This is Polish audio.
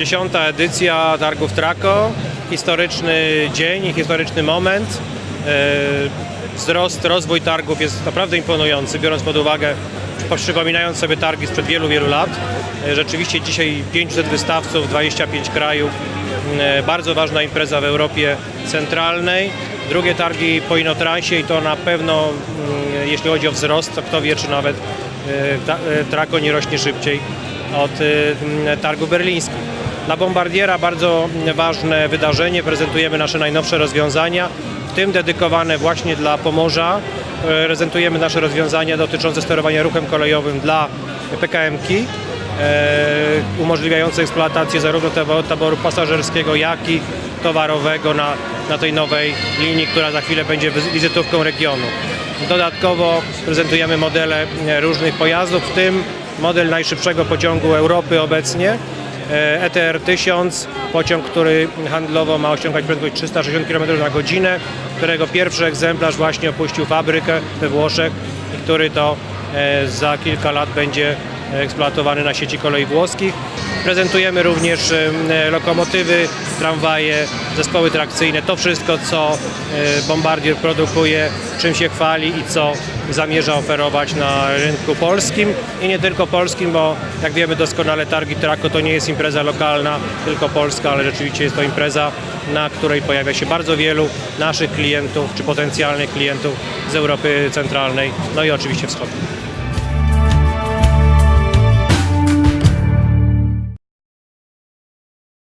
Dziesiąta edycja targów Traco. Historyczny dzień historyczny moment. E, Wzrost, rozwój targów jest naprawdę imponujący, biorąc pod uwagę, przypominając sobie targi sprzed wielu, wielu lat. E, Rzeczywiście dzisiaj 500 wystawców, 25 krajów. E, Bardzo ważna impreza w Europie Centralnej. Drugie targi po Inotransie i to na pewno, mm, jeśli chodzi o wzrost, to kto wie, czy nawet Traco nie rośnie szybciej od targu berlińskich. Dla Bombardiera bardzo ważne wydarzenie. Prezentujemy nasze najnowsze rozwiązania, w tym dedykowane właśnie dla Pomorza. E, Prezentujemy nasze rozwiązania dotyczące sterowania ruchem kolejowym dla PKM-ki, e, umożliwiające eksploatację zarówno taboru, pasażerskiego, jak i towarowego na, na tej nowej linii, która za chwilę będzie wizy- wizytówką regionu. Dodatkowo prezentujemy modele e, różnych pojazdów, w tym model najszybszego pociągu Europy obecnie, ETR 1000, pociąg, który handlowo ma osiągać prędkość 360 km na godzinę, którego pierwszy egzemplarz właśnie opuścił fabrykę we Włoszech i który to e, za kilka lat będzie eksploatowany na sieci kolei włoskich. Prezentujemy również e, lokomotywy, tramwaje, zespoły trakcyjne, to wszystko, co e, Bombardier produkuje, czym się chwali i co zamierza oferować na rynku polskim i nie tylko polskim, bo jak wiemy doskonale targi Traco to nie jest impreza lokalna, tylko polska, ale rzeczywiście jest to impreza, na której pojawia się bardzo wielu naszych klientów czy potencjalnych klientów z Europy Centralnej, no i oczywiście Wschodniej.